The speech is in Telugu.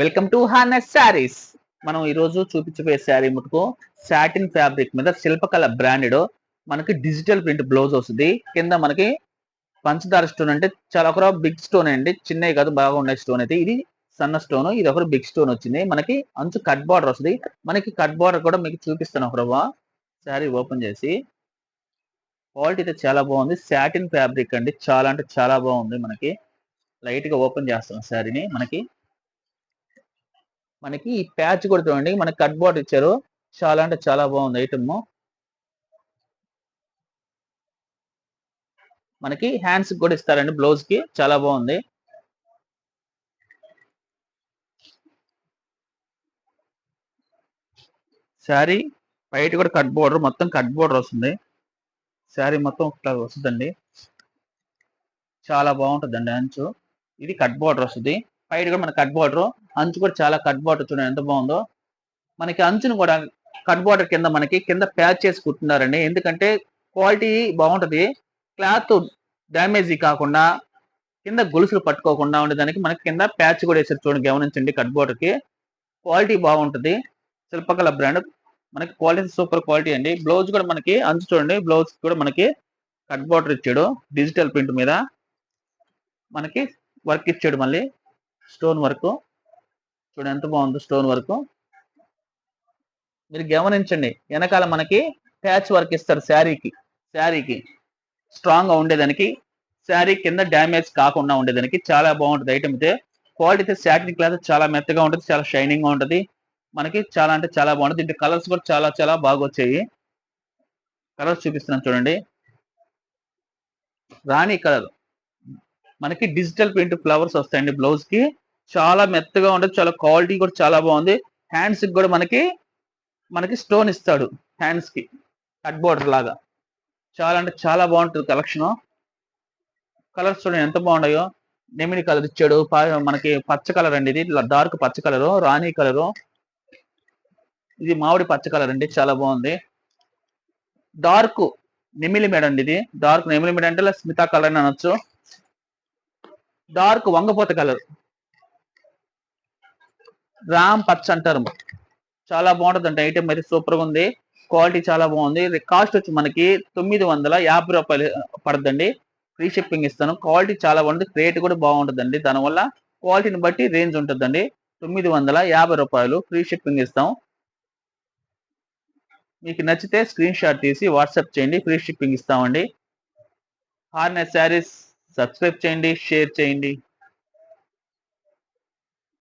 వెల్కమ్ టు హానెస్ శారీస్ మనం ఈరోజు చూపించబోయే శారీ ముట్టుకు సాటిన్ ఫ్యాబ్రిక్ మీద శిల్పకళ బ్రాండెడ్ మనకి డిజిటల్ ప్రింట్ బ్లౌజ్ వస్తుంది. కింద మనకి పంచదార స్టోన్ అంటే చాలా ఒక బిగ్ స్టోన్ అండి. చిన్నవి కాదు బాగా ఉండే స్టోన్ అయితే. ఇది సన్న స్టోన్ ఇది ఒకరు బిగ్ స్టోన్ వచ్చింది. మనకి అంచు కట్ బార్డర్ వస్తుంది. మనకి కట్ బార్డర్ కూడా మీకు చూపిస్తాను ఒక శారీ ఓపెన్ చేసి. క్వాలిటీ అయితే చాలా బాగుంది. సాటిన్ ఫ్యాబ్రిక్ అండి. చాలా అంటే చాలా బాగుంది మనకి. లైట్గా ఓపెన్ చేస్తాం శారీని మనకి మనకి ఈ ప్యాచ్ కూడా చూడండి. మనకి కట్ బోర్డ్ ఇచ్చారు. చాలా అంటే చాలా బాగుంది ఐటమ్ మనకి హ్యాండ్స్ కూడా ఇస్తారండి బ్లౌజ్కి. చాలా బాగుంది. శారీ బయట కూడా కట్ బోర్డర్ మొత్తం కట్ బోర్డర్ వస్తుంది. శారీ మొత్తం ఇట్లా వస్తుందండి. చాలా బాగుంటుందండి అంచు ఇది కట్ బోర్డర్ వస్తుంది. బయట కూడా మన కట్ బోర్డర్ అంచు కూడా చాలా కట్ బోర్డర్ చూడండి ఎంత బాగుందో. మనకి అంచును కూడా కట్ బోర్డర్ కింద మనకి కింద ప్యాచ్ చేసి కుట్టున్నారండి ఎందుకంటే క్వాలిటీ బాగుంటుంది. క్లాత్ డ్యామేజ్ కాకుండా కింద గొలుసులు పట్టుకోకుండా ఉండేదానికి మనకి కింద ప్యాచ్ కూడా వేసారు చూడండి గమనించండి కట్ బోర్డర్కి క్వాలిటీ బాగుంటుంది. శిల్పకళ బ్రాండ్. మనకి క్వాలిటీ సూపర్ క్వాలిటీ అండి. బ్లౌజ్ కూడా మనకి అంచు చూడండి బ్లౌజ్ కూడా మనకి కట్ బార్డర్ ఇచ్చాడు. డిజిటల్ ప్రింట్ మీద మనకి వర్క్ ఇచ్చాడు మళ్ళీ. Stone work. చూడండి ఎంత బాగుందో స్టోన్ వర్క్. మీరు గమనించండి వెనకాల మనకి ప్యాచ్ వర్క్ ఇస్తారు శారీకి. శారీకి స్ట్రాంగ్గా ఉండేదానికి శారీ కింద డ్యామేజ్ కాకుండా ఉండేదానికి చాలా బాగుంటుంది. ఐటమ్ అయితే క్వాలిటీ అయితే శాటిన్ క్లాత్ చాలా మెత్తగా ఉంటుంది చాలా షైనింగ్గా ఉంటుంది. మనకి చాలా అంటే చాలా బాగుంటుంది. దీంట్లో కలర్స్ కూడా చాలా చాలా బాగా వచ్చాయి. కలర్స్ చూపిస్తున్నాను చూడండి. రాణి కలర్. మనకి డిజిటల్ ప్రింట్ ఫ్లవర్స్ వస్తాయండి బ్లౌజ్కి. చాలా మెత్తగా ఉంటుంది చాలా క్వాలిటీ కూడా చాలా బాగుంది. హ్యాండ్స్కి కూడా మనకి మనకి స్టోన్ ఇస్తాడు హ్యాండ్స్కి. కట్ బోర్డర్ లాగా. చాలా అంటే చాలా బాగుంటుంది కలెక్షన్ కలర్స్ చూడండి ఎంత బాగున్నాయో. నెమిడి కలర్ ఇచ్చాడు మనకి పచ్చ కలర్ అండి ఇది డార్క్ పచ్చ కలరు రాణి కలరు ఇది మామిడి పచ్చ కలర్ అండి చాలా బాగుంది. డార్క్ నెమిలి మేడ అండి ఇది. డార్క్ నెమిలి మేడ అంటే స్మితా కలర్ అని అనొచ్చు. డార్క్ వంగపోత కలర్ రామ్ పచ్చ అంటారు. చాలా బాగుంటుంది అంటే ఐటమ్ అయితే సూపర్ ఉంది. క్వాలిటీ చాలా బాగుంది. కాస్ట్ వచ్చి మనకి తొమ్మిది వందల యాభై రూపాయలు పడుతుందండి ఫ్రీ షిప్పింగ్ ఇస్తాను. క్వాలిటీ చాలా బాగుంటుంది రేట్ కూడా బాగుంటుందండి. దానివల్ల క్వాలిటీని బట్టి రేంజ్ ఉంటుందండి. తొమ్మిది వందల యాభై రూపాయలు ఫ్రీ షిప్పింగ్ ఇస్తాం. మీకు నచ్చితే స్క్రీన్ షాట్ తీసి వాట్సాప్ చేయండి. ఫ్రీ షిప్పింగ్ ఇస్తామండి. హార్నెస్ శారీస్ సబ్స్క్రైబ్ చేయండి. షేర్ చేయండి.